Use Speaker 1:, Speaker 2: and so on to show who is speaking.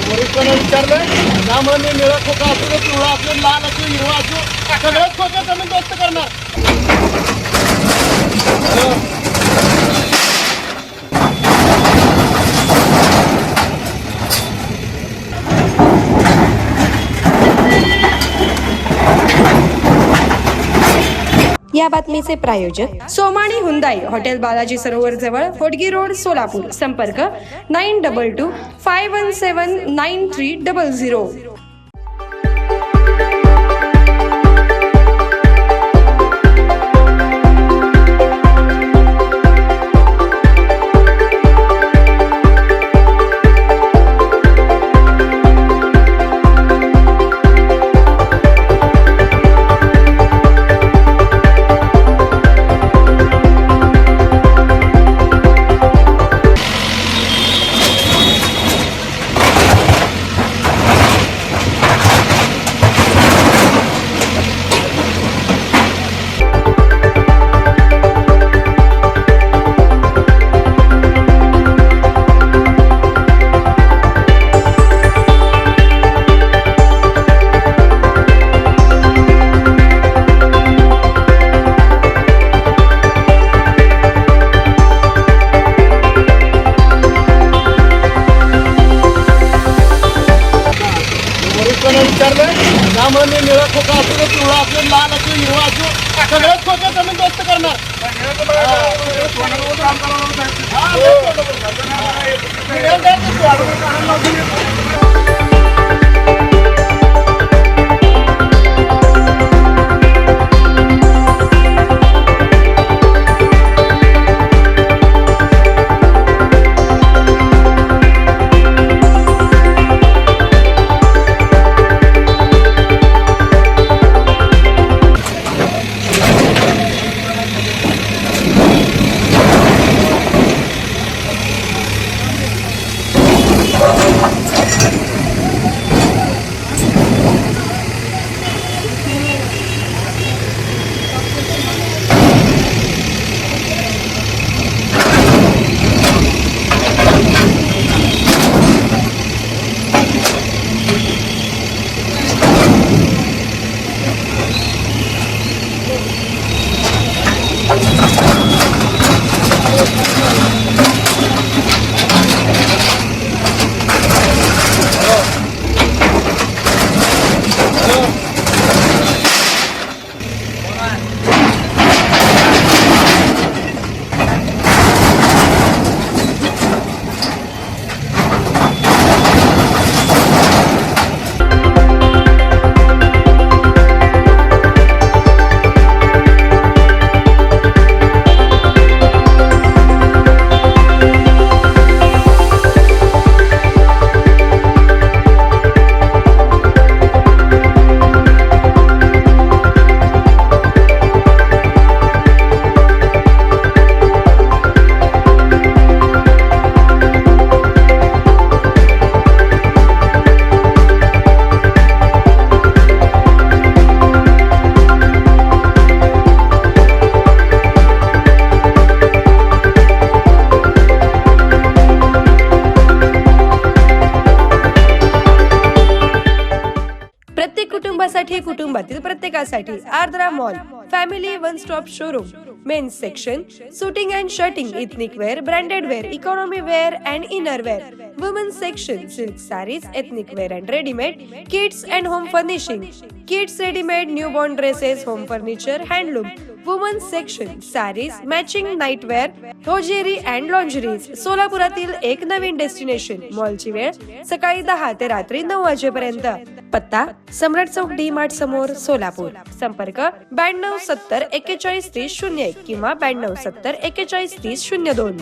Speaker 1: वरिष्ठांना विचारलं त्यामुळे मी निळा खोका असू पिवळा असू लाल असू हिरवा असू सगळ्याच खोक्या जमीन दोस्त करणार.
Speaker 2: या बातमीचे प्रायोजक सोमाणी हुंदाई हॉटेल बालाजी सरोवर जवळ होडगी रोड सोलापूर. संपर्क nine double two five one seven nine three double zero.
Speaker 1: खोका असू दे पिवळा असू दे, लाल असू हिरवा असू सगळ्याच खोक्या जमीन दोस्त करणार हा,
Speaker 2: प्रत्येक कुटुंबासाठी कुटुंबातील प्रत्येकासाठी Ardra mall family one stop showroom men's section suiting and shirting ethnic wear branded wear economy wear and inner wear women's section silk sarees ethnic wear and readymade kids and home furnishing kids readymade new born dresses home furniture handloom women's section sarees matching nightwear hosiery and lingeries सोलापुरातील एक नवीन destination मॉलची वेळ सकाळी दहा ते रात्री नऊ वाजेपर्यंत. पत्ता सम्राट चौक डी मार्ट समोर सोलापूर. संपर्क ब्याण्णव सत्तर एक्केचाळीस तीस शून्य एक किंवा ब्याण्णव सत्तर एक्केचाळीस तीस शून्य दोन.